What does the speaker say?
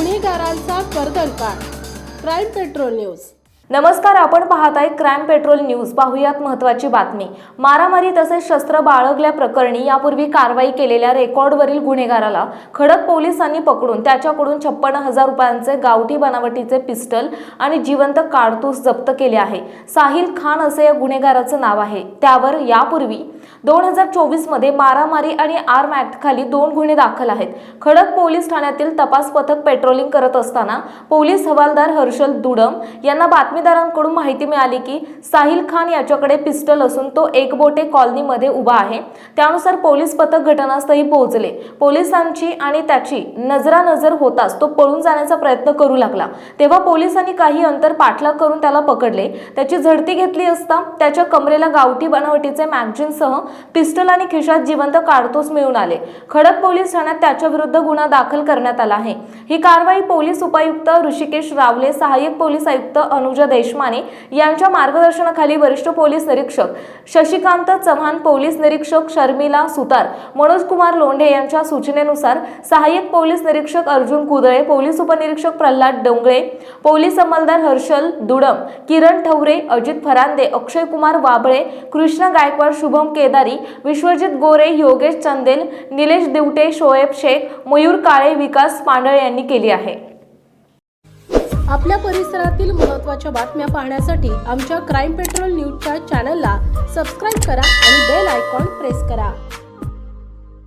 गुन्हेगारांचा कर्दनपाड crime petrol news नमस्कार आपण पाहताय क्राईम पेट्रोल न्यूज पाहुयात महत्त्वाची बातमी. मारामारी तसेच शस्त्र बाळगल्या प्रकरणी यापूर्वी कारवाई केलेल्या रेकॉर्डवरील गुन्हेगाराला खडक पोलिसांनी पकडून त्याच्याकडून छप्पन्न हजार रुपयांचे गावठी बनावटीचे पिस्टल आणि जिवंत कारतूस जप्त केले आहे. साहिल खान असे या गुन्हेगाराचं नाव आहे. त्यावर यापूर्वी दोन हजार चोवीसमध्ये मारामारी आणि आर्म ऍक्ट खाली दोन गुन्हे दाखल आहेत. खडक पोलीस ठाण्यातील तपास पथक पेट्रोलिंग करत असताना पोलीस हवालदार हर्षल दुडम यांना बातमीदारांकडून माहिती मिळाली की साहिल खान याच्याकडे पिस्टल असून तो एकबोटे कॉलनीमध्ये उभा आहे. त्यानुसार पोलीस पथक घटनास्थळी पोहोचले. पोलिसांची आणि त्याची नजरानजर होताच तो पळून जाण्याचा प्रयत्न करू लागला. तेव्हा पोलिसांनी काही अंतर पाठलाग करून त्याला पकडले. त्याची झडती घेतली असता त्याच्या कमरेला गावठी बनावटीचे मॅगझिनसह पिस्टल आणि खिशात जिवंत काढतोस मिळून आले. खडक पोलीस ठाण्यात त्याच्याविरुद्ध गुन्हा दाखल करण्यात आला आहे. ही कारवाई पोलीस उपायुक्त ऋषिकेश रावले सहाय्यक पोलीस आयुक्त अनुजा देशमाने यांच्या मार्गदर्शनाखाली वरिष्ठ पोलीस निरीक्षक शशिकांत चव्हाण पोलीस निरीक्षक शर्मिला सुतार मनोज कुमार लोंढे यांच्या सूचनेनुसार सहाय्यक पोलीस निरीक्षक अर्जुन कुदळे पोलीस उपनिरीक्षक प्रल्हाद डोंगळे पोलीस अंमलदार हर्षल दुडम किरण ठवरे अजित फरांदे अक्षय कुमार वाबळे कृष्ण गायकवाड शुभम केदार विश्वजित गोरे योगेश चंदेल निलेश दिवटे शोएब शेख मयूर काळे विकास पांडळे यांनी केली आहे. आपल्या परिसरातील महत्त्वाच्या बातम्या पाहण्यासाठी आमच्या क्राईम पेट्रोल न्यूजच्या चॅनलला सबस्क्राईब करा आणि बेल आयकॉन प्रेस करा.